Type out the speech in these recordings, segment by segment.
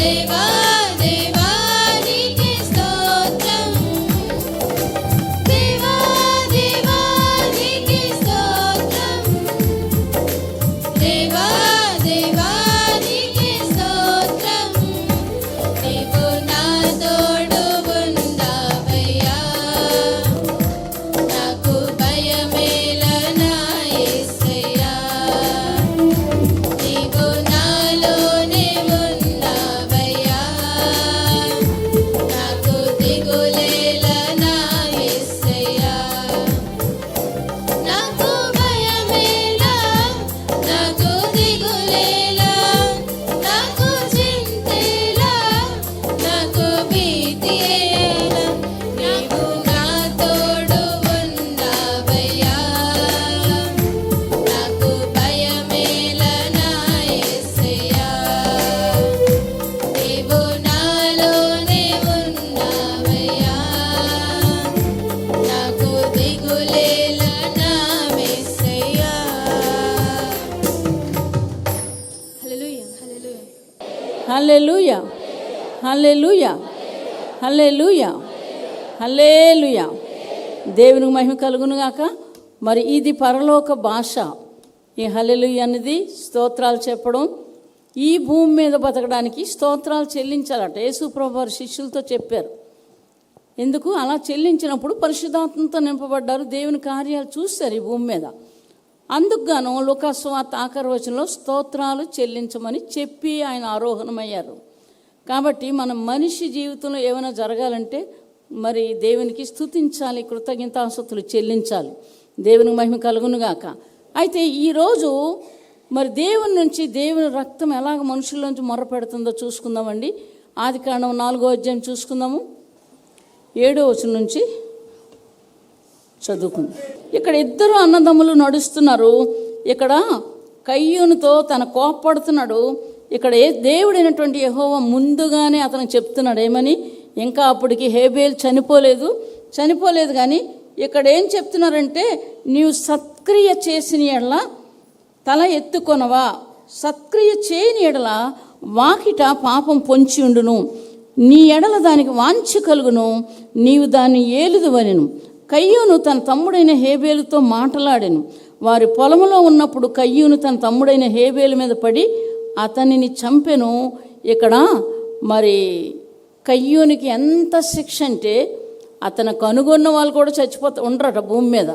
దేవా hallelujah. Hallelujah. దేవునికి మహిమ కలుగునుగాక. మరి ఇది పరలోక భాష. ఈ హల్లెలూయా అనేది స్తోత్రాలు చెప్పడం. ఈ భూమి మీద బతకడానికి స్తోత్రాలు చెల్లించాలట. యేసుప్రభు వారి శిష్యులతో చెప్పారు. ఎందుకు? అలా చెల్లించినప్పుడు పరిశుధాత్మతో నింపబడ్డారు. దేవుని కార్యాలు చూస్తారు ఈ భూమి మీద. అందుకు గాను లోకాస్వార్త ఆఖరి వచనంలో స్తోత్రాలు చెల్లించమని చెప్పి ఆయన ఆరోహణమయ్యారు. కాబట్టి మన మనిషి జీవితంలో ఏమైనా జరగాలంటే మరి దేవునికి స్తుతించాలి కృతజ్ఞతాసతులు చెల్లించాలి. దేవుని మహిమ కలుగునుగాక. అయితే ఈరోజు మరి దేవుని నుంచి దేవుని రక్తం ఎలాగ మనుషుల్లోంచి మొరపెడుతుందో చూసుకుందామండి. ఆది కాండం నాలుగో అధ్యాయం చూసుకుందాము. ఏడో వచ్చిన నుంచి చదువుకుంది. ఇక్కడ ఇద్దరు అన్నదమ్ములు నడుస్తున్నారు. ఇక్కడ కయ్యూనుతో తన కోప్పడుతున్నాడు. ఇక్కడ ఏ దేవుడైనటువంటి యహోవ ముందుగానే అతను చెప్తున్నాడు ఏమని? ఇంకా అప్పటికి హేబేల్ చనిపోలేదు. చనిపోలేదు కానీ ఇక్కడ ఏం చెప్తున్నారంటే నీవు సత్క్రియ చేసిన ఎడల తల ఎత్తుకొనవా? సత్క్రియ చేయని ఎడల వాకిట పాపం పొంచి ఉండును. నీ ఎడల దానికి వాంఛ కలుగును. నీవు దాన్ని ఏలుదువనెను. కయ్యూను తన తమ్ముడైన హేబేలుతో మాటలాడెను. వారి పొలంలో ఉన్నప్పుడు కయ్యూను తన తమ్ముడైన హేబేలు మీద పడి అతనిని చంపెను. ఇక్కడ మరి కయ్యూనికి ఎంత శిక్ష అంటే అతను కనుగొన్న వాళ్ళు కూడా చచ్చిపోతా ఉండరట భూమి మీద.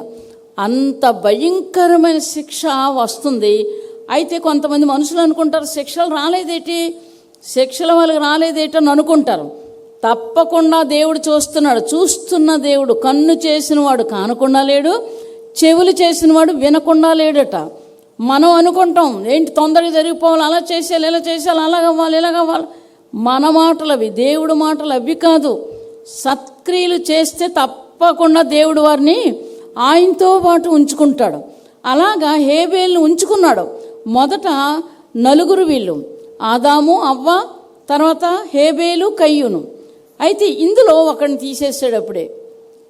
అంత భయంకరమైన శిక్ష వస్తుంది. అయితే కొంతమంది మనుషులు అనుకుంటారు శిక్షలు రాలేదేటి? శిక్షల వాళ్ళకి రాలేదేటని అనుకుంటారు. తప్పకుండా దేవుడు చూస్తున్నాడు. చూస్తున్న దేవుడు కన్ను చేసినవాడు కానకుండా లేడు చెవులు చేసినవాడు వినకుండా లేడట. మనం అనుకుంటాం ఏంటి తొందరగా జరిగిపోవాలి అలా చేసేయాలి ఇలా చేసేయాలి అలాగ కావాలి ఇలాగ కావాలి మన మాటలు అవి దేవుడు మాటలు అవి కాదు. సత్క్రియలు చేస్తే తప్పకుండా దేవుడు వారిని ఆయనతో పాటు ఉంచుకుంటాడు. అలాగా హేబేల్ని ఉంచుకున్నాడు. మొదట నలుగురు వీళ్ళు ఆదాము అవ్వ తర్వాత హేబేలు కయ్యును. అయితే ఇందులో ఒకరిని తీసేసాడు అప్పుడే.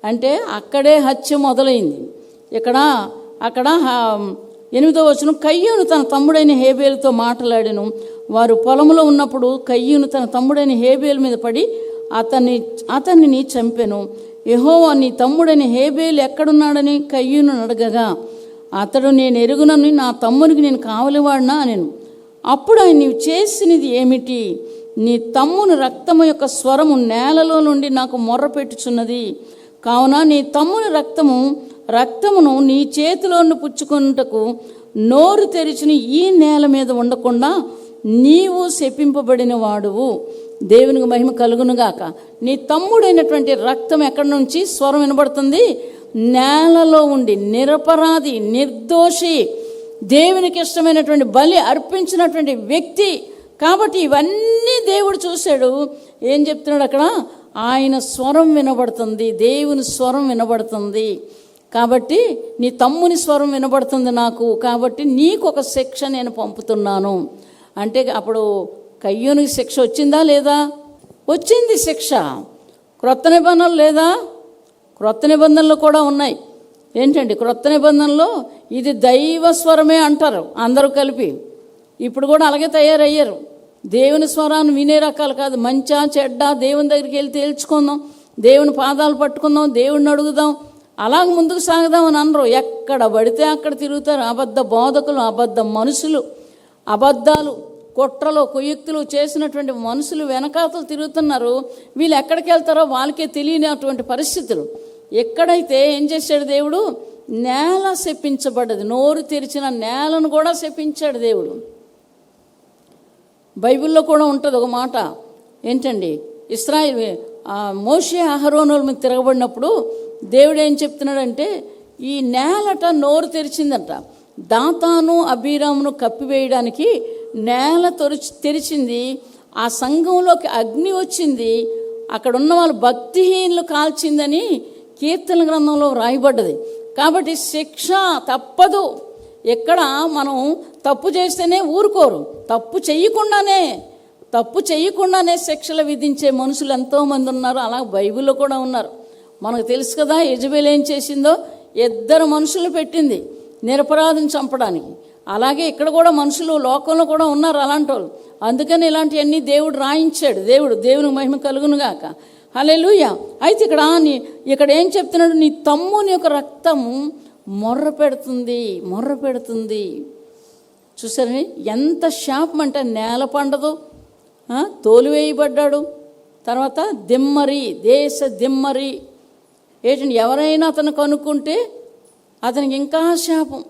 అంటే అక్కడే హత్య మొదలైంది. ఇక్కడ అక్కడ ఎనిమిదో వచనం కయ్యూను తన తమ్ముడైన హేబేలుతో మాట్లాడాను. వారు పొలంలో ఉన్నప్పుడు కయ్యూను తన తమ్ముడైన హేబేలు మీద పడి అతన్ని అతన్ని చంపెను. యెహోవా నీ తమ్ముడైన హేబేలు ఎక్కడున్నాడని కయ్యూను అడగగా అతడు నేను ఎరుగునని నా తమ్మునికి నేను కావలివాడినా నేను అప్పుడు ఆయన నీవు చేసినది ఏమిటి? నీ తమ్ముని రక్తము యొక్క స్వరము నేలలో నుండి నాకు మొర్రపెట్టుచున్నది. కావున నీ తమ్ముని రక్తము రక్తమును నీ చేతిలోని పుచ్చుకొనుటకు నోరు తెరిచిన ఈ నేల మీద ఉండకుండా నీవు శపింపబడిన వాడువు దేవునికి మహిమ కలుగునుగాక. నీ తమ్ముడైనటువంటి రక్తం ఎక్కడి నుంచి? స్వరం వినబడుతుంది. నేలలో ఉండి నిరపరాధి నిర్దోషి దేవునికి ఇష్టమైనటువంటి బలి అర్పించినటువంటి వ్యక్తి. కాబట్టి ఇవన్నీ దేవుడు చూశాడు. ఏం చెప్తున్నాడు అక్కడ? ఆయన స్వరం వినబడుతుంది. దేవుని స్వరం వినబడుతుంది. కాబట్టి నీ తమ్ముని స్వరం వినబడుతుంది నాకు కాబట్టి నీకు ఒక శిక్ష నేను పంపుతున్నాను. అంటే అప్పుడు కయ్యూనికి శిక్ష వచ్చిందా లేదా? వచ్చింది శిక్ష. క్రొత్త నిబంధనలు లేదా? క్రొత్త నిబంధనలు కూడా ఉన్నాయి. ఏంటండి? క్రొత్త నిబంధనలో ఇది దైవ స్వరమే అంటారు అందరూ కలిపి. ఇప్పుడు కూడా అలాగే తయారయ్యారు. దేవుని స్వరాన్ని వినే రకాలు కాదు. మంచా చెడ్డ దేవుని దగ్గరికి వెళ్ళి తేల్చుకుందాం. దేవుని పాదాలు పట్టుకుందాం. దేవుడిని అడుగుదాం. అలాగ ముందుకు సాగుదామని అనరు. ఎక్కడ పడితే అక్కడ తిరుగుతారు. అబద్ధ బోధకులు అబద్ధ మనుషులు అబద్ధాలు కుట్రలు కుయుక్తులు చేసినటువంటి మనుషులు వెనకాతలు తిరుగుతున్నారు. వీళ్ళు ఎక్కడికి వెళ్తారో వాళ్ళకే తెలియనటువంటి పరిస్థితులు. ఎక్కడైతే ఏం చేశాడు దేవుడు? నేల శపించబడ్డది. నోరు తెరిచిన నేలను కూడా శపించాడు దేవుడు. బైబిల్లో కూడా ఉంటుంది ఒక మాట. ఏంటండి? ఇస్రాయిల్ మోషే అహరోనుల మీద తిరగబడినప్పుడు దేవుడు ఏం చెప్తున్నాడంటే ఈ నేలట నోరు తెరిచిందంట. దాతాను అభిరామును కప్పివేయడానికి నేల తొరిచి తెరిచింది. ఆ సంఘంలోకి అగ్ని వచ్చింది. అక్కడ ఉన్న వాళ్ళు భక్తిహీనులు కాల్చిందని కీర్తన గ్రంథంలో రాయబడ్డది కాబట్టి శిక్ష తప్పదు. ఎక్కడ మనం తప్పు చేస్తేనే ఊరుకోరు. తప్పు చేయకుండానే తప్పు చేయకుండానే శిక్షలు విధించే మనుషులు ఎంతోమంది ఉన్నారు. అలా బైబిల్లో కూడా ఉన్నారు. మనకు తెలుసు కదా యజబేల్ ఏం చేసిందో? ఇద్దరు మనుషులు పెట్టింది నిరపరాధం చంపడానికి. అలాగే ఇక్కడ కూడా మనుషులు లోకంలో కూడా ఉన్నారు అలాంటి వాళ్ళు అందుకని ఇలాంటివన్నీ దేవుడు రాయించాడు. దేవుడు దేవుని మహిమ కలుగునుగాక హల్లెలూయా. అయితే ఇక్కడ నీ- ఇక్కడ ఏం చెప్తున్నాడు? నీ తమ్ముని యొక్క రక్తము మొర్ర పెడుతుంది మొర్ర పెడుతుంది. చూసారని ఎంత శాపం అంటే నేల పండదు. తోలివేయబడ్డాడు తర్వాత దిమ్మరి దేశ దిమ్మరి. ఏంటంటే ఎవరైనా అతను కనుక్కుంటే అతనికి ఇంకా శాపం.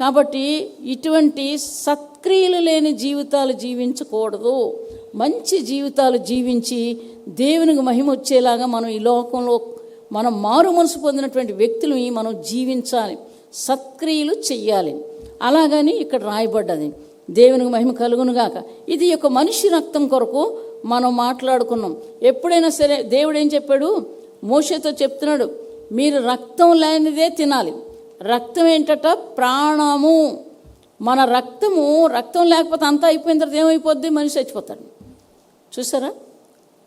కాబట్టి ఇటువంటి సత్క్రియలు లేని జీవితాలు జీవించకూడదు. మంచి జీవితాలు జీవించి దేవునికి మహిమ వచ్చేలాగా మనం ఈ లోకంలో మనం మారు మనసు పొందినటువంటి వ్యక్తులని మనం జీవించాలి. సత్క్రియలు చెయ్యాలి. అలాగని ఇక్కడ రాయబడ్డది. దేవునికి మహిమ కలుగునుగాక ఇది ఒక మనిషి రక్తం కొరకు మనం మాట్లాడుకున్నాం. ఎప్పుడైనా సరే దేవుడు ఏం చెప్పాడు? మోషతో చెప్తున్నాడు మీరు రక్తం లేనిదే తినాలి. రక్తం ఏంటట? ప్రాణము. మన రక్తము రక్తం లేకపోతే అంతా అయిపోయిన తర్వాత ఏమైపోద్ది? మనిషి చచ్చిపోతాడు. చూసారా?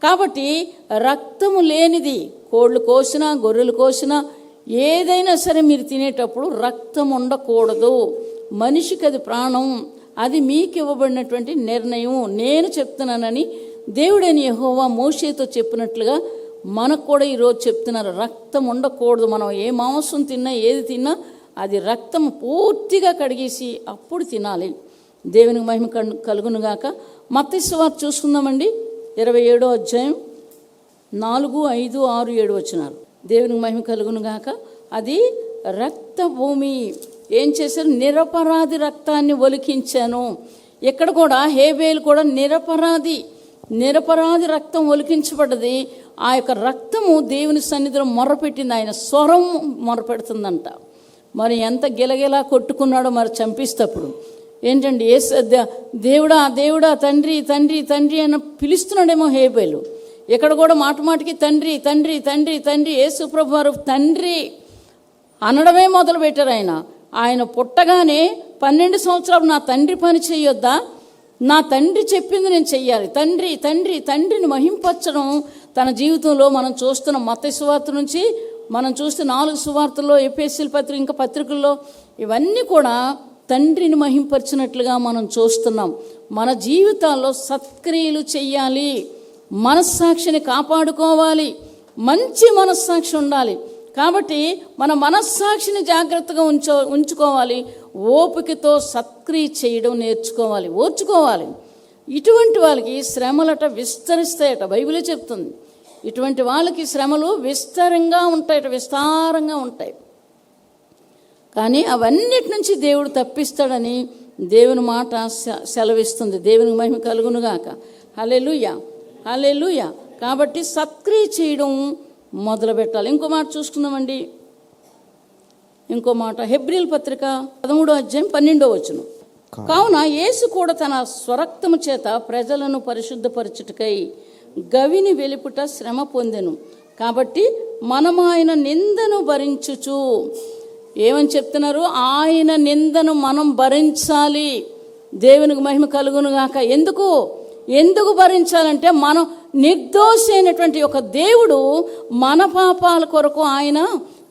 కాబట్టి రక్తము లేనిది కోళ్ళు కోసినా గొర్రెలు కోసినా ఏదైనా సరే మీరు తినేటప్పుడు రక్తం ఉండకూడదు. మనిషికి అది ప్రాణం. అది మీకు ఇవ్వబడినటువంటి నిర్ణయం నేను చెప్తున్నానని దేవుడైన యహోవా మోషేతో చెప్పినట్లుగా మనకు కూడా ఈరోజు చెప్తున్నారు. రక్తం ఉండకూడదు. మనం ఏ మాంసం తిన్నా ఏది తిన్నా అది రక్తం పూర్తిగా కడిగేసి అప్పుడు తినాలి. దేవునికి మహిమ కలుగునుగాక. మత్స్యవార్త చూసుకుందామండి. ఇరవై ఏడో అధ్యాయం నాలుగు ఐదు ఆరు ఏడు వచ్చినారు. దేవునికి మహిమ కలుగునుగాక. అది రక్త భూమి ఏం చేశారు? నిరపరాధి రక్తాన్ని ఒలికించాను. ఇక్కడ కూడా హేబేలు కూడా నిరపరాధి నిరపరాధి రక్తం ఒలికించబడ్డది. ఆ యొక్క రక్తము దేవుని సన్నిధిలో మొరపెట్టింది. ఆయన స్వరం మొరపెడుతుందంట. మరి ఎంత గిలగిలా కొట్టుకున్నాడో మరి చంపిస్తప్పుడు ఏంటండి? ఏ దేవుడా దేవుడా తండ్రి తండ్రి తండ్రి అని పిలుస్తున్నాడేమో హేబేలు. ఇక్కడ కూడా మాట మాటికి తండ్రి తండ్రి తండ్రి తండ్రి యేసుప్రభు వారు తండ్రి అనడమే మొదలు పెట్టారు ఆయన. ఆయన పుట్టగానే పన్నెండు సంవత్సరాలు నా తండ్రి పని చేయొద్దా? నా తండ్రి చెప్పింది నేను చెయ్యాలి. తండ్రి తండ్రి తండ్రిని మహింపరచడం తన జీవితంలో మనం చూస్తున్న మత సువార్త నుంచి మనం చూస్తే నాలుగు సువార్తల్లో ఎపిఎస్సీల పత్రిక ఇంకా పత్రికల్లో ఇవన్నీ కూడా తండ్రిని మహింపరిచినట్లుగా మనం చూస్తున్నాం. మన జీవితాల్లో సత్క్రియలు చెయ్యాలి. మనస్సాక్షిని కాపాడుకోవాలి. మంచి మనస్సాక్షి ఉండాలి. కాబట్టి మన మనస్సాక్షిని జాగ్రత్తగా ఉంచో ఉంచుకోవాలి. ఓపికతో సత్క్రియ చేయడం నేర్చుకోవాలి. ఓర్చుకోవాలి. ఇటువంటి వాళ్ళకి శ్రమలట విస్తరిస్తాయట. బైబిలే చెప్తుంది. ఇటువంటి వాళ్ళకి శ్రమలు విస్తారంగా ఉంటాయట విస్తారంగా ఉంటాయి. కానీ అవన్నిటి నుంచి దేవుడు తప్పిస్తాడని దేవుని మాట సె- సెలవిస్తుంది. దేవుని మహిమ కలుగునుగాక. హలెలుయ హలెలుయ కాబట్టి సత్క్రియ చేయడం మొదలు పెట్టాలి. ఇంకో మాట చూసుకుందామండి. ఇంకో మాట. హెబ్రిల్ పత్రిక పదమూడో అధ్యాయం పన్నెండో వచ్చును కావున యేసు కూడా తన స్వరక్తము చేత ప్రజలను పరిశుద్ధపరచుటకై గవిని వెలుపుట శ్రమ పొందెను. కాబట్టి మనం ఆయన నిందను భరించుచు. ఏమని చెప్తున్నారు? ఆయన నిందను మనం భరించాలి. దేవునికి మహిమ కలుగును గాక ఎందుకు? ఎందుకు భరించాలంటే మనం నిర్దోషి అయినటువంటి ఒక దేవుడు మన పాపాల కొరకు ఆయన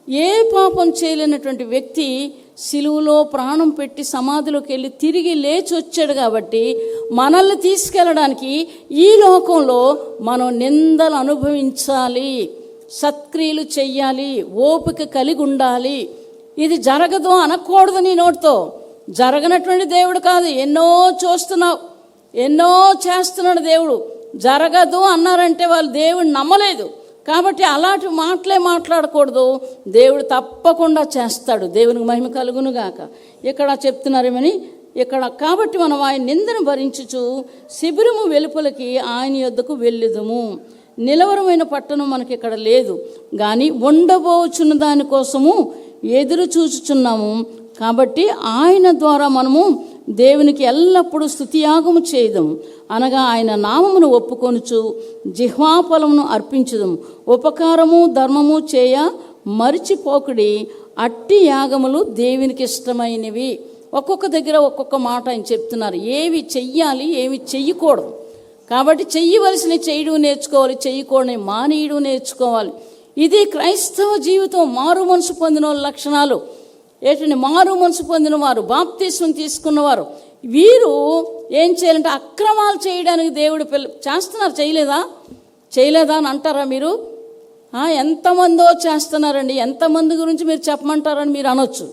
ఏ పాపం చేయలేనటువంటి వ్యక్తి సిలువలో ప్రాణం పెట్టి సమాధిలోకి వెళ్ళి తిరిగి లేచి వచ్చాడు కాబట్టి మనల్ని తీసుకెళ్ళడానికి ఈ లోకంలో మనం నిందలు అనుభవించాలి సత్క్రియలు చెయ్యాలి ఓపిక కలిగి ఉండాలి. ఇది జరగదు అనకూడదు నీ నోటితో. జరగనటువంటి దేవుడు కాదు ఎన్నో చూస్తున్నావు. ఎన్నో చేస్తున్నాడు దేవుడు. జరగదు అన్నారంటే వాళ్ళు దేవుడు నమ్మలేదు. కాబట్టి అలాంటి మాటలే మాట్లాడకూడదు. దేవుడు తప్పకుండా చేస్తాడు. దేవునికి మహిమ కలుగును గాక. ఇక్కడ చెప్తున్నారేమని? ఇక్కడ కాబట్టి మనం ఆయన నిందను భరించుచు శిబిరము వెలుపలికి ఆయన యొద్దకు వెళ్ళుదుము. నిలవరమైన పట్టణం మనకి ఇక్కడ లేదు. కానీ ఉండబోచున్న దానికోసము ఎదురు చూచుచున్నాము. కాబట్టి ఆయన ద్వారా మనము దేవునికి ఎల్లప్పుడూ స్థుతియాగము చేయదం. అనగా ఆయన నామమును ఒప్పుకొనుచు జిహ్వాఫలమును అర్పించుదము ఉపకారము ధర్మము చేయ మరిచిపోకుడి అట్టి యాగములు దేవునికి ఇష్టమైనవి. ఒక్కొక్క దగ్గర ఒక్కొక్క మాట ఆయన చెప్తున్నారు. ఏవి చెయ్యాలి ఏవి చెయ్యకూడదు. కాబట్టి చెయ్యవలసిన చేయడం నేర్చుకోవాలి చెయ్యకూడని మానేయడం నేర్చుకోవాలి. ఇది క్రైస్తవ జీవితం మారు మనసు పొందిన వాళ్ళ లక్షణాలు. ఏంటంటే మారు మనసు పొందిన వారు తీసుకున్నవారు. వీరు ఏం చేయాలంటే అక్రమాలు చేయడానికి దేవుడు పిల్ల చేస్తున్నారు చేయలేదా? చేయలేదా అని అంటారా మీరు? ఎంతమందో చేస్తున్నారండి. ఎంతమంది గురించి మీరు చెప్పమంటారని మీరు అనొచ్చు.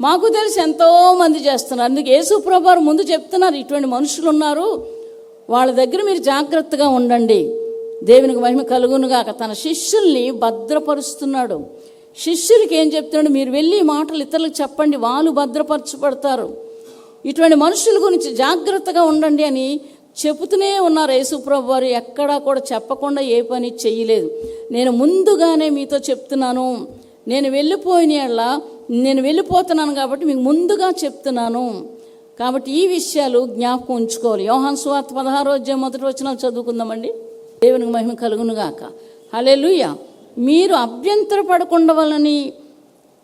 మాకు తెలిసి ఎంతోమంది చేస్తున్నారు. అందుకే యేసుప్రభారు ముందు చెప్తున్నారు ఇటువంటి మనుషులు ఉన్నారు. వాళ్ళ దగ్గర మీరు జాగ్రత్తగా ఉండండి. దేవునికి మహిమ కలుగునుగాక. తన శిష్యుల్ని భద్రపరుస్తున్నాడు. శిష్యులకి ఏం చెప్తున్నాడు? మీరు వెళ్ళి మాటలు ఇతరులకు చెప్పండి. వాళ్ళు భద్రపరచబడతారు. ఇటువంటి మనుషుల గురించి జాగ్రత్తగా ఉండండి అని చెబుతూనే ఉన్నారు యేసుప్రభు వారు ఎక్కడా కూడా చెప్పకుండా ఏ పని చేయలేదు నేను ముందుగానే మీతో చెప్తున్నాను. నేను వెళ్ళిపోయిన నేను వెళ్ళిపోతున్నాను కాబట్టి మీకు ముందుగా చెప్తున్నాను. కాబట్టి ఈ విషయాలు జ్ఞాపకం ఉంచుకోవాలి. యోహాన్ స్వార్థ పదహారోజ్యం అధ్యాయం మొదటి వచ్చిన చదువుకుందామండి. దేవునికి మహిమ కలుగును హలే హల్లెలూయా. మీరు అభ్యంతరపడకుండవలని వలని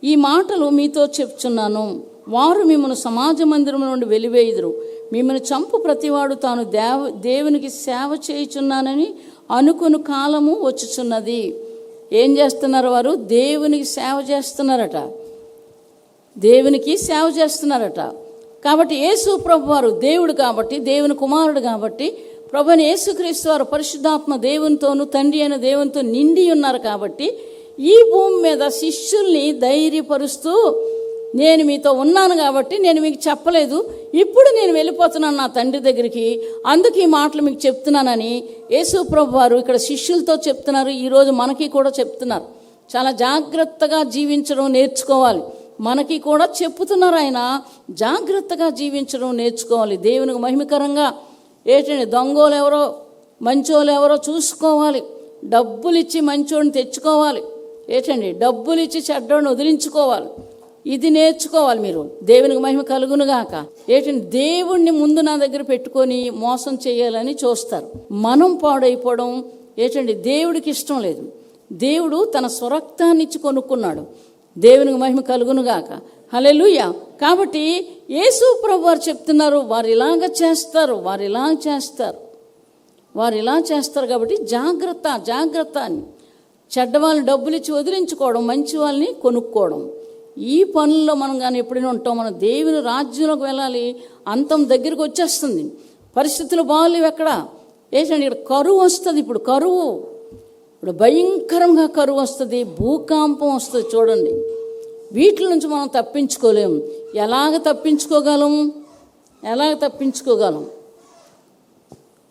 ఈ మాటలు మీతో చెప్తున్నాను వారు మిమ్మల్ని సమాజ మందిరం నుండి వెలివేయుదురు. మిమ్మల్ని చంపు ప్రతివాడు తాను దేవ దేవునికి సేవ చేయుచున్నానని అనుకుని కాలము వచ్చుచున్నది. ఏం చేస్తున్నారు వారు? దేవునికి సేవ చేస్తున్నారట. దేవునికి సేవ చేస్తున్నారట. కాబట్టి యేసు ప్రభు వారు దేవుడు కాబట్టి దేవుని కుమారుడు కాబట్టి ప్రభుని యేసుక్రీస్తు వారు పరిశుద్ధాత్మ దేవునితోనూ తండ్రి అయిన దేవునితో నిండి ఉన్నారు కాబట్టి ఈ భూమి మీద శిష్యుల్ని ధైర్యపరుస్తూ నేను మీతో ఉన్నాను కాబట్టి నేను మీకు చెప్పలేదు. ఇప్పుడు నేను వెళ్ళిపోతున్నాను నా తండ్రి దగ్గరికి. అందుకు ఈ మాటలు మీకు చెప్తున్నానని యేసు ప్రభు వారు ఇక్కడ శిష్యులతో చెప్తున్నారు. ఈరోజు మనకి కూడా చెప్తున్నారు. చాలా జాగ్రత్తగా జీవించడం నేర్చుకోవాలి. మనకి కూడా చెప్తున్నారు ఆయన. జాగ్రత్తగా జీవించడం నేర్చుకోవాలి. దేవునికి మహిమకరంగా ఏంటండి దొంగోలు ఎవరో మంచోళ్ళు ఎవరో చూసుకోవాలి. డబ్బులు ఇచ్చి మంచోడిని తెచ్చుకోవాలి. ఏంటండి? డబ్బులు ఇచ్చి చెడ్డోడిని వదిలించుకోవాలి. ఇది నేర్చుకోవాలి మీరు. దేవునికి మహిమ కలుగునుగాక ఏంటంటే దేవుణ్ణి ముందు నా దగ్గర పెట్టుకొని మోసం చేయాలని చూస్తారు. మనం పాడైపోవడం ఏంటండి? దేవుడికి ఇష్టం లేదు. దేవుడు తన స్వరక్తాన్ని ఇచ్చి కొనుక్కున్నాడు. దేవునికి మహిమ కలుగునుగాక హల్లెలూయా. కాబట్టి యేసు ప్రభు వారు చెప్తున్నారు వారు ఇలాగ చేస్తారు వారు ఇలా చేస్తారు. వారు ఇలా చేస్తారు కాబట్టి జాగ్రత్త జాగ్రత్త అని. చెడ్డవాళ్ళు డబ్బులు ఇచ్చి వదిలించుకోవడం మంచి వాళ్ళని కొనుక్కోవడం. ఈ పనుల్లో మనం కానీ ఎప్పుడైనా ఉంటాం మనం దేవుని రాజ్యంలోకి వెళ్ళాలి అంతం దగ్గరికి వచ్చేస్తుంది. పరిస్థితులు బాగాలేవు ఎక్కడ? ఏంటంటే ఇక్కడ కరువు వస్తుంది ఇప్పుడు కరువు. ఇప్పుడు భయంకరంగా కరువు వస్తుంది భూకంపం వస్తుంది చూడండి. వీటి నుంచి మనం తప్పించుకోలేం. ఎలాగ తప్పించుకోగలం? ఎలాగ తప్పించుకోగలం?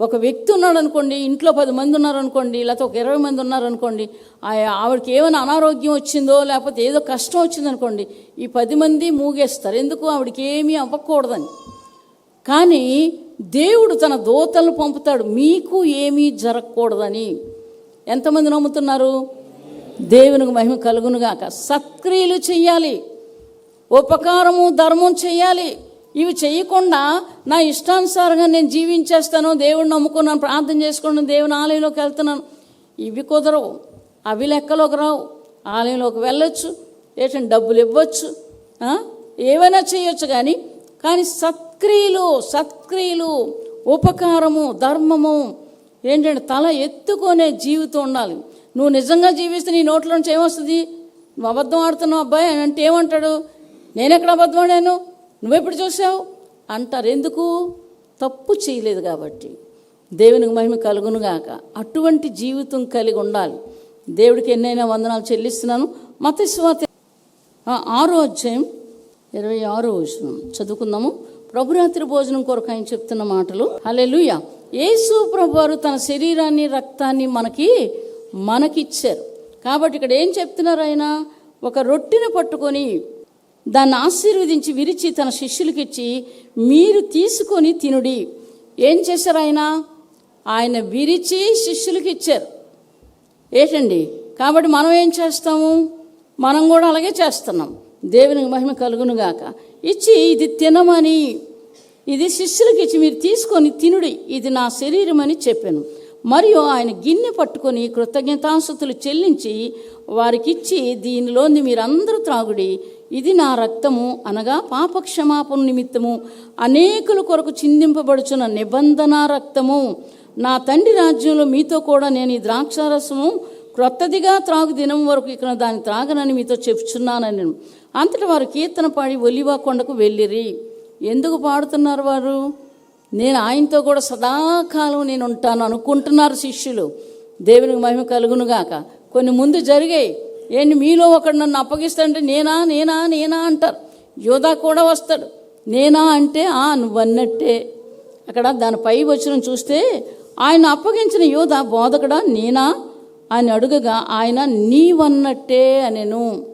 ఒక వ్యక్తి ఉన్నాడు అనుకోండి ఇంట్లో పది మంది ఉన్నారనుకోండి లేకపోతే ఒక ఇరవై మంది ఉన్నారనుకోండి ఆ ఆవిడకి ఏమైనా అనారోగ్యం వచ్చిందో లేకపోతే ఏదో కష్టం వచ్చిందనుకోండి ఈ పది మంది మూగేస్తారు. ఎందుకు? ఆవిడకి ఏమీ అవ్వకూడదని. కానీ దేవుడు తన దోతలను పంపుతాడు మీకు ఏమీ జరగకూడదని. ఎంతమంది నమ్ముతున్నారు? దేవునికి మహిమ కలుగునుగాక. సత్క్రియలు చెయ్యాలి. ఉపకారము ధర్మం చేయాలి ఇవి చేయకుండా నా ఇష్టానుసారంగా నేను జీవించేస్తాను దేవుడిని నమ్ముకున్నాను ప్రార్థన చేసుకున్నాను దేవుని ఆలయంలోకి వెళ్తున్నాను. ఇవి కుదరవు. అవి లెక్కలోకి రావు. ఆలయంలోకి వెళ్ళొచ్చు. ఏంటంటే డబ్బులు ఇవ్వచ్చు. ఏవైనా చేయొచ్చు కానీ కానీ సత్క్రియలు సత్క్రియలు ఉపకారము ధర్మము ఏంటంటే తల ఎత్తుకొనే జీవితం ఉండాలి. నువ్వు నిజంగా జీవిస్తే నీ నోట్లో నుంచి ఏమొస్తుంది? నువ్వు అబద్ధం ఆడుతున్నావు అబ్బాయి అని అంటే ఏమంటాడు? నేనెక్కడ అబద్ధమాడాను నువ్వెప్పుడు చూసావు అంటారు. ఎందుకు? తప్పు చేయలేదు కాబట్టి. దేవునికి మహిమ కలుగునుగాక. అటువంటి జీవితం కలిగి ఉండాలి. దేవుడికి ఎన్నైనా వందనాలు చెల్లిస్తున్నాను. మతస్వాత ఆరో అధ్యాయం ఇరవై ఆరో వచనం. చదువుకుందాము. ప్రభురాత్రి భోజనం కొరకు ఆయన చెప్తున్న మాటలు. హల్లెలూయా. యేసు ప్రభువారు తన శరీరాన్ని రక్తాన్ని మనకి మనకిచ్చారు. కాబట్టి ఇక్కడ ఏం చెప్తున్నారు ఆయన? ఒక రొట్టెను పట్టుకొని దాన్ని ఆశీర్వదించి విరిచి తన శిష్యులకిచ్చి మీరు తీసుకొని తినుడి. ఏం చేశారు ఆయన? ఆయన విరిచి శిష్యులకి ఇచ్చారు ఏటండి? కాబట్టి మనం ఏం చేస్తాము? మనం కూడా అలాగే చేస్తున్నాం. దేవునికి మహిమ కలుగును గాక ఇచ్చి ఇది తినమని ఇది శిష్యులకి ఇచ్చి మీరు తీసుకొని తినుడి. ఇది నా శరీరం అని చెప్పాను. మరియు ఆయన గిన్నె పట్టుకొని కృతజ్ఞతాంశతులు చెల్లించి వారికిచ్చి దీనిలోని మీరందరూ త్రాగుడి. ఇది నా రక్తము అనగా పాప క్షమాపణ నిమిత్తము. అనేకుల కొరకు చిందింపబడుచున్న నిబంధన రక్తము. నా తండ్రి రాజ్యంలో మీతో కూడా నేను ఈ ద్రాక్షారసము క్రొత్తదిగా త్రాగు దినం వరకు ఇక్కడ దాన్ని త్రాగనని మీతో చెప్తున్నానని అంతటి వారు కీర్తన పాడి ఒలివా కొండకు వెళ్ళిరి. ఎందుకు పాడుతున్నారు వారు? నేను ఆయనతో కూడా సదాకాలం నేను ఉంటాను అనుకుంటున్నారు శిష్యులు. దేవునికి మహిమ కలుగునుగాక. కొన్ని ముందు జరిగాయి ఏంటి మీలో ఒకడు నన్ను అప్పగిస్తాడంటే నేనా నేనా నేనా అంటారు. యోధా కూడా వస్తాడు. నేనా అంటే ఆ నువ్వన్నట్టే. అక్కడ దాని పై వచ్చిన చూస్తే ఆయన అప్పగించిన యోధ బోధకుడా నేనా? అని అడుగగా ఆయన నీవన్నట్టే అనెను.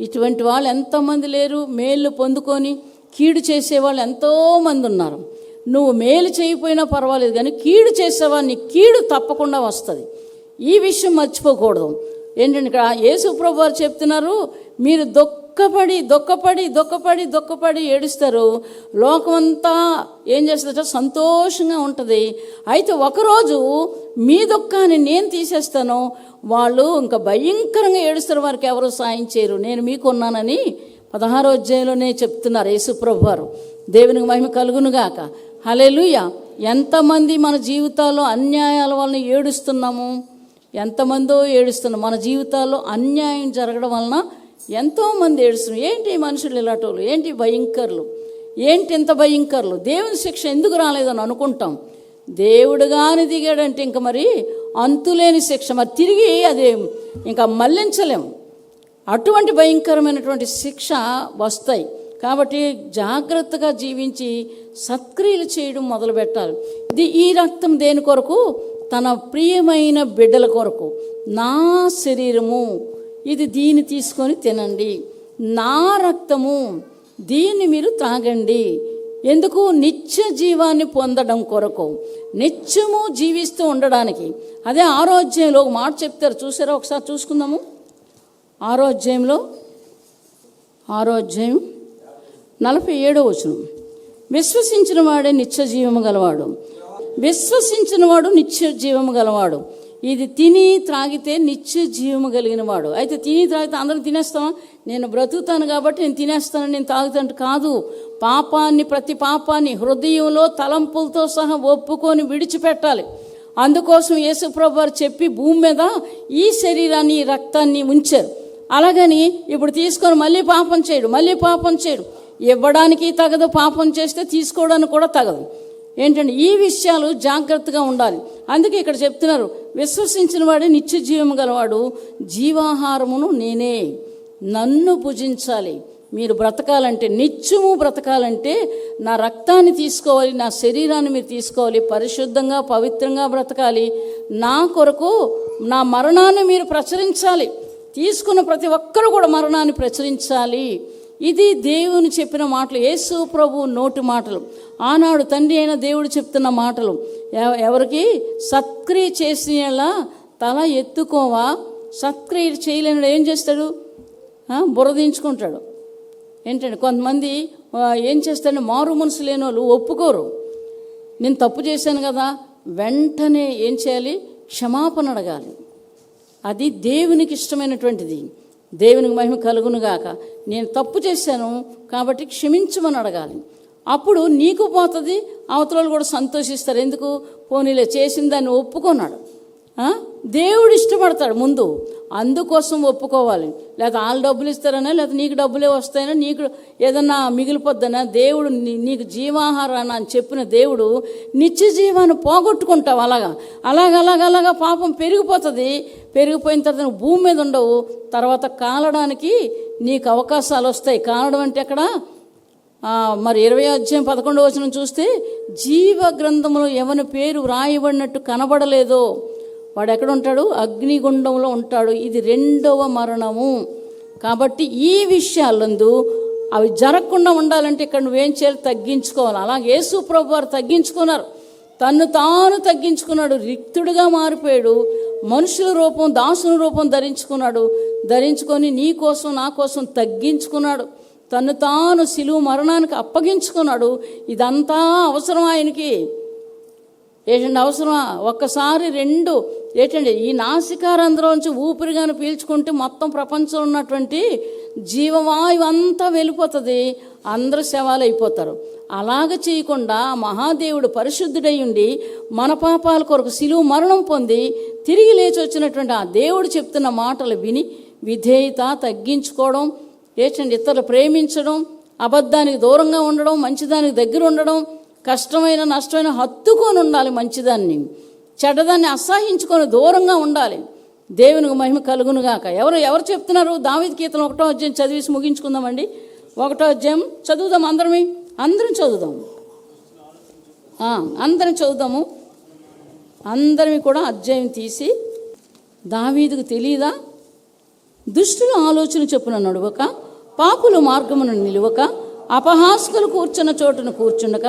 ఇటువంటి వాళ్ళు ఎంతోమంది లేరు. మేళ్ళు పొందుకొని కీడు చేసేవాళ్ళు ఎంతోమంది ఉన్నారు. నువ్వు మేలు చేయకపోయినా పర్వాలేదు కానీ కీడు చేసేవా నీ కీడు తప్పకుండా వస్తుంది. ఈ విషయం మర్చిపోకూడదు. ఏంటంటే ఇక్కడ యేసుప్రభు వారు చెప్తున్నారు మీరు దొక్కపడి దొక్కపడి దొక్కపడి దొక్కపడి ఏడుస్తారు. లోకమంతా ఏం చేస్తుందట సంతోషంగా ఉంటుంది. అయితే ఒకరోజు మీ దుఃఖాన్ని నేను తీసేస్తాను వాళ్ళు ఇంకా భయంకరంగా ఏడుస్తారు వారికి ఎవరు సాయం చేయరు. నేను మీకు ఉన్నానని పదహారో అధ్యాయంలోనే చెప్తున్నారు యేసుప్రభు వారు. దేవునికి మహిమ కలుగునుగాక. హలేలుయ ఎంతమంది మన జీవితాల్లో అన్యాయాల వలన ఏడుస్తున్నాము? ఎంతమందో ఏడుస్తున్నాం. మన జీవితాల్లో అన్యాయం జరగడం వలన ఎంతోమంది ఏడుస్తున్నాం ఏంటి మనుషులు ఇలాంటి ఏంటి భయంకరులు? ఏంటి ఇంత భయంకరులు? దేవుని శిక్ష ఎందుకు రాలేదని అనుకుంటాం. దేవుడు కాని దిగాడంటే ఇంక మరి అంతులేని శిక్ష. మరి తిరిగి అది ఇంకా మళ్ళించలేము అటువంటి భయంకరమైనటువంటి శిక్ష వస్తాయి. కాబట్టి జాగ్రత్తగా జీవించి సత్క్రియలు చేయడం మొదలు పెట్టాలి. ఇది ఈ రక్తం దేని కొరకు? తన ప్రియమైన బిడ్డల కొరకు. నా శరీరము. ఇది దీన్ని తీసుకొని తినండి. నా రక్తము. దీన్ని మీరు త్రాగండి. ఎందుకు? నిత్య జీవాన్ని పొందడం కొరకు. నిత్యము జీవిస్తూ ఉండడానికి. అదే ఆరోగ్యంలో ఒక మాట చెప్తారు. చూసారా? ఒకసారి చూసుకుందాము. ఆరోగ్యంలో ఆరోగ్యం నలభై ఏడో వచనం. విశ్వసించిన వాడే నిత్య జీవము గలవాడు. విశ్వసించిన వాడు నిత్య జీవము గలవాడు. ఇది తిని త్రాగితే నిత్య జీవము కలిగిన వాడు అయితే తిని త్రాగితే అందరం తినేస్తామా? నేను బ్రతుకుతాను కాబట్టి నేను తినేస్తాను నేను తాగుతాను కాదు. పాపాన్ని ప్రతి పాపాన్ని హృదయంలో తలంపులతో సహా ఒప్పుకొని విడిచిపెట్టాలి. అందుకోసం యేసుప్రభు వారు చెప్పి భూమి మీద ఈ శరీరాన్ని ఈ రక్తాన్ని ఉంచారు. అలాగని ఇప్పుడు తీసుకొని మళ్ళీ పాపం చేయడు మళ్ళీ పాపం చేయడు. ఇవ్వడానికి తగదు పాపం చేస్తే తీసుకోవడానికి కూడా తగదు. ఏంటంటే ఈ విషయాలు జాగ్రత్తగా ఉండాలి. అందుకే ఇక్కడ చెప్తున్నారు విశ్వసించిన వాడే నిత్య జీవం గలవాడు జీవాహారమును నేనే. నన్ను భుజించాలి. మీరు బ్రతకాలంటే నిత్యము బ్రతకాలంటే నా రక్తాన్ని తీసుకోవాలి నా శరీరాన్ని మీరు తీసుకోవాలి పరిశుద్ధంగా పవిత్రంగా బ్రతకాలి. నా కొరకు నా మరణాన్ని మీరు ప్రచురించాలి. తీసుకున్న ప్రతి ఒక్కరు కూడా మరణాన్ని ప్రచురించాలి. ఇది దేవుని చెప్పిన మాటలు యేసు ప్రభు నోటి మాటలు ఆనాడు తండ్రి అయిన దేవుడు చెప్తున్న మాటలు. ఎవ- ఎవరికి? సత్క్రియ చేసిన తల ఎత్తుకోవా? సత్క్రియ చేయలేని ఏం చేస్తాడు? బురదించుకుంటాడు ఏంటంటే కొంతమంది ఏం చేస్తాడు మారు మనసు లేని వాళ్ళు ఒప్పుకోరు. నేను తప్పు చేశాను కదా వెంటనే ఏం చేయాలి? క్షమాపణ అడగాలి. అది దేవునికి ఇష్టమైనటువంటిది. దేవునికి మహిమ కలుగునుగాక నేను తప్పు చేశాను కాబట్టి క్షమించమని అడగాలి. అప్పుడు నీకు పోతుంది అవతల వాళ్ళు కూడా సంతోషిస్తారు. ఎందుకు? పోనీలే చేసిన దాన్ని ఒప్పుకున్నాడు. దేవుడు ఇష్టపడతాడు ముందు. అందుకోసం ఒప్పుకోవాలి. లేదా వాళ్ళు డబ్బులు ఇస్తారనా లేకపోతే నీకు డబ్బులే వస్తాయనా నీకు ఏదన్నా మిగిలిపోద్దనా దేవుడు నీ- నీకు జీవాహారాన్ని అని చెప్పిన దేవుడు నిత్య జీవాన్ని పోగొట్టుకుంటావు అలాగా. అలాగ అలాగ పాపం పెరిగిపోతుంది. పెరిగిపోయిన తర్వాత నువ్వు భూమి మీద ఉండవు. తర్వాత కాలడానికి నీకు అవకాశాలు వస్తాయి. కాలడం అంటే ఎక్కడ? మరి ఇరవై అధ్యాయం పదకొండవ వచనం చూస్తే జీవ గ్రంథంలో ఎవరి పేరు వ్రాయబడినట్టు కనబడలేదో వాడు ఎక్కడ ఉంటాడు అగ్నిగుండంలో ఉంటాడు. ఇది రెండవ మరణము. కాబట్టి ఈ విషయాలందు అవి జరగకుండా ఉండాలంటే ఇక్కడ నువ్వేం చేయాలి? తగ్గించుకోవాలి. అలాగే యేసు ప్రభు వారు తగ్గించుకున్నారు. తన్ను తాను తగ్గించుకున్నాడు. రిక్తుడుగా మారిపోయాడు. మనుషుల రూపం దాసుల రూపం ధరించుకున్నాడు. ధరించుకొని నీ కోసం నా కోసం తగ్గించుకున్నాడు. తను తాను సిలువు మరణానికి అప్పగించుకున్నాడు. ఇదంతా అవసరం ఆయనకి? ఏంటంటే అవసరమా? ఒక్కసారి రెండు ఏంటండి ఈ నాసికారంధ్రంలోంచి ఊపిరిగాను పీల్చుకుంటే మొత్తం ప్రపంచంలో ఉన్నటువంటి జీవవాయువు అంతా వెళ్ళిపోతుంది. అందరూ శవాలు అయిపోతారు అలాగ చేయకుండా మహాదేవుడు పరిశుద్ధుడై ఉండి మన పాపాల కొరకు సిలువు మరణం పొంది తిరిగి లేచి వచ్చినటువంటి ఆ దేవుడు చెప్తున్న మాటలు విని విధేయత తగ్గించుకోవడం ఏంటండి ఇతరులు ప్రేమించడం అబద్ధానికి దూరంగా ఉండడం మంచిదానికి దగ్గర ఉండడం కష్టమైన నష్టమైన హత్తుకొని ఉండాలి మంచిదాన్ని. చెడ్డదాన్ని అసహించుకొని దూరంగా ఉండాలి. దేవునికి మహిమ కలుగునుగాక ఎవరు ఎవరు చెప్తున్నారు? దావిద కీర్తన ఒకటో అధ్యాయం చదివేసి ముగించుకుందామండి. ఒకటో అధ్యాయం చదువుదాం అందరమే? అందరం చదువుదాం. అందరం చదువుదాము. అందరివి కూడా అధ్యాయం తీసి దావీదుకు తెలియదా దుష్టుల ఆలోచన చెప్పున నడువక పాపుల మార్గమును నిలువక అపహాస్కులు కూర్చున్న చోటును కూర్చుండక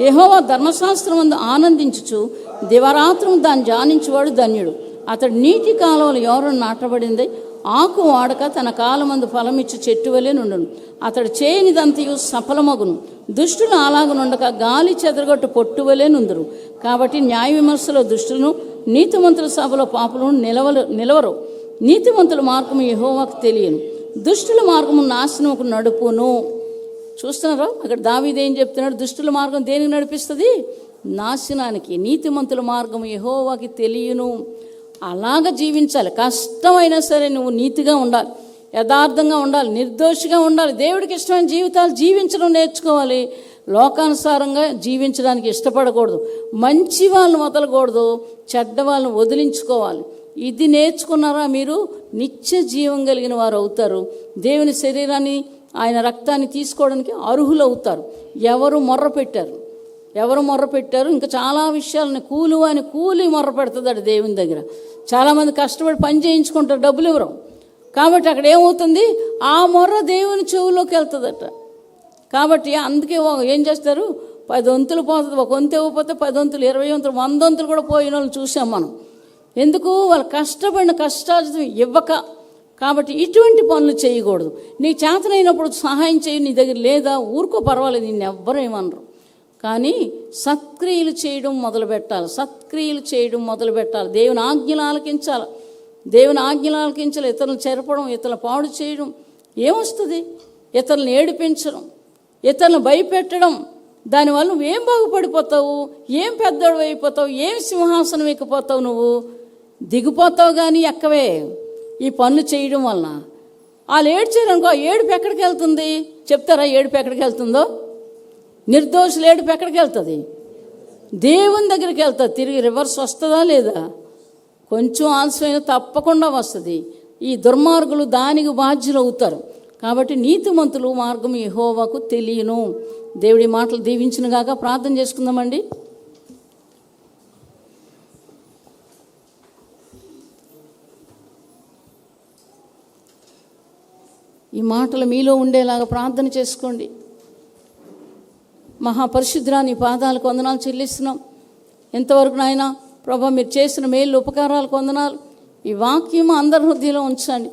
యహోవా ధర్మశాస్త్రం అందు ఆనందించుచు దివరాత్రం దాన్ని జానించువాడు ధన్యుడు. అతడు నీటి కాలువలు ఎవరు నాటబడింది? ఆకు వాడక తన కాలమందు ఫలమిచ్చు చెట్టు వలె నుండును. అతడు చేయనిదంతయు సఫలమగును. దుష్టులు అలాగనుండక గాలి చెదరగొట్టు పొట్టు వలె నుందురు. కాబట్టి న్యాయ విమర్శలో దుష్టులను నీతిమంతుల సభలో పాపలను నిలవలు నిలవరు. నీతిమంతుల మార్గము యహోవాకు తెలియను. దుష్టుల మార్గము నాశనముకు నడుపును. చూస్తున్నారా? అక్కడ దావీది ఏం చెప్తున్నాడు? దుష్టుల మార్గం దేనికి నడిపిస్తుంది? నాశనానికి నీతిమంతుల మార్గం యహోవాకి తెలియను. అలాగ జీవించాలి. కష్టమైనా సరే నువ్వు నీతిగా ఉండాలి. యథార్థంగా ఉండాలి. నిర్దోషిగా ఉండాలి. దేవుడికి ఇష్టమైన జీవితాలు జీవించడం నేర్చుకోవాలి. లోకానుసారంగా జీవించడానికి ఇష్టపడకూడదు. మంచి వాళ్ళని వదలకూడదు. చెడ్డ వాళ్ళని వదిలించుకోవాలి. ఇది నేర్చుకున్నారా మీరు? నిత్య జీవం కలిగిన వారు అవుతారు. దేవుని శరీరాన్ని ఆయన రక్తాన్ని తీసుకోవడానికి అర్హులు అవుతారు ఎవరు మొర్ర పెట్టారు? ఎవరు మొర్ర పెట్టారు? ఇంకా చాలా విషయాలని కూలి అని కూలి మొర్ర పెడుతుంది దేవుని దగ్గర. చాలామంది కష్టపడి పని చేయించుకుంటారు డబ్బులు ఇవ్వరు. కాబట్టి అక్కడ ఏమవుతుంది? ఆ మొర్ర దేవుని చెవులోకి వెళ్తుందట. కాబట్టి అందుకే ఏం చేస్తారు? పది వంతులు పోతుంది ఒక వంతు ఇవ్వకపోతే పది వంతులు ఇరవై వంతులు వంద వంతులు కూడా పోయిన వాళ్ళు చూసాం మనం. ఎందుకు? వాళ్ళు కష్టపడిన కష్టార్జితం ఇవ్వక కాబట్టి ఇటువంటి పనులు చేయకూడదు. నీ చేతనైనప్పుడు సహాయం చేయి నీ దగ్గర లేదా ఊరుకో పర్వాలేదు నిన్ను ఎవ్వరేమనరు కానీ సత్క్రియలు చేయడం మొదలు పెట్టాలి. సత్క్రియలు చేయడం మొదలు పెట్టాలి. దేవుని ఆజ్ఞలు ఆలకించాలి. దేవుని ఆజ్ఞలు ఆలకించాలి. ఇతరులను చెరపడం ఇతరులు పాడు చేయడం. ఏమొస్తుంది? ఇతరులను ఏడిపించడం. ఇతరులను భయపెట్టడం. దానివల్ల నువ్వేం బాగుపడిపోతావు? ఏం పెద్దోడు అయిపోతావు ఏం సింహాసనం ఎక్కిపోతావు నువ్వు? దిగిపోతావు కానీ ఎక్కవే. ఈ పన్ను చేయడం వలన. వాళ్ళు ఏడ్చారనుకో ఏడుపు ఎక్కడికి వెళ్తుంది? చెప్తారా ఏడుపు ఎక్కడికి వెళ్తుందో? నిర్దోషులు ఏడుపు ఎక్కడికి వెళ్తుంది? దేవుని దగ్గరికి వెళ్తుంది. తిరిగి రివర్స్ వస్తుందా లేదా? కొంచెం ఆలస్యమైన తప్పకుండా వస్తుంది. ఈ దుర్మార్గులు దానికి బాధ్యులు అవుతారు. కాబట్టి నీతిమంతులు మార్గం యహోవాకు తెలియను. దేవుడి మాటలు దీవించినగాక ప్రార్థన చేసుకుందామండి. ఈ మాటలు మీలో ఉండేలాగా ప్రార్థన చేసుకోండి. మహాపరిశుద్ర నీ పాదాలకు వందనాలు చెల్లిస్తున్నాం. ఎంతవరకు నాయన ప్రభా మీరు చేసిన మేలు ఉపకారాలకు వందనాలు. ఈ వాక్యం అందరి హృదయలో ఉంచండి.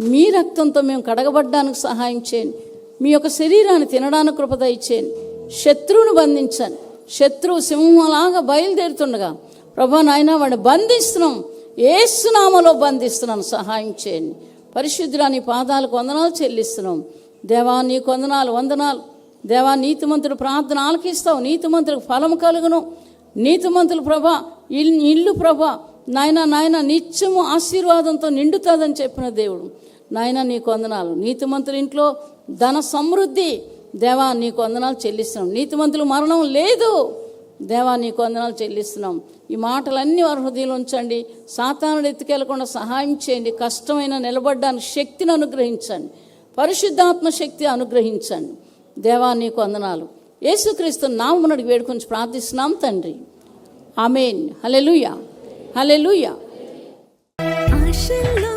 మీ రక్తంతో మేము కడగబడ్డానికి సహాయం చేయండి. మీ యొక్క శరీరాన్ని తినడానికి కృపద ఇచ్చేయండి శత్రువును బంధించండి. శత్రువు సింహంలాగా బయలుదేరుతుండగా ప్రభా నాయన వాడిని బంధిస్తున్నాం. ఏసునామలో బంధిస్తున్నాను. సహాయం చేయండి. పరిశుద్ధురాని పాదాలకు వందనాలు చెల్లిస్తున్నాం. దేవా నీకు వందనాలు వందనాలు. దేవా నీతిమంతుడు ప్రార్థన ఆలకిస్తావు. నీతిమంతుడికి ఫలం కలుగును. నీతిమంతులు ప్రభా ఇల్లు ప్రభా నాయన నాయన నిత్యము ఆశీర్వాదంతో నిండుతుందని చెప్పిన దేవుడు. నాయన నీకు వందనాలు. నీతిమంతుల ఇంట్లో ధన సమృద్ధి. దేవా నీకు వందనాలు చెల్లిస్తున్నాం. నీతిమంతులు మరణం లేదు. దేవా నీకు వందనాలు చెల్లిస్తున్నాం. ఈ మాటలన్నీ వారి హృదయంలో ఉంచండి. సాతానుడు ఎత్తుకెళ్ళకుండా సహాయం చేయండి. కష్టమైన నిలబడ్డానికి శక్తిని అనుగ్రహించండి. పరిశుద్ధాత్మ శక్తి అనుగ్రహించండి. దేవా నీకు వందనాలు. యేసుక్రీస్తు నామమునడికి వేడుకొని ప్రార్థిస్తున్నాం తండ్రి. ఆమెన్. Hallelujah hallelujah ఆశల్లో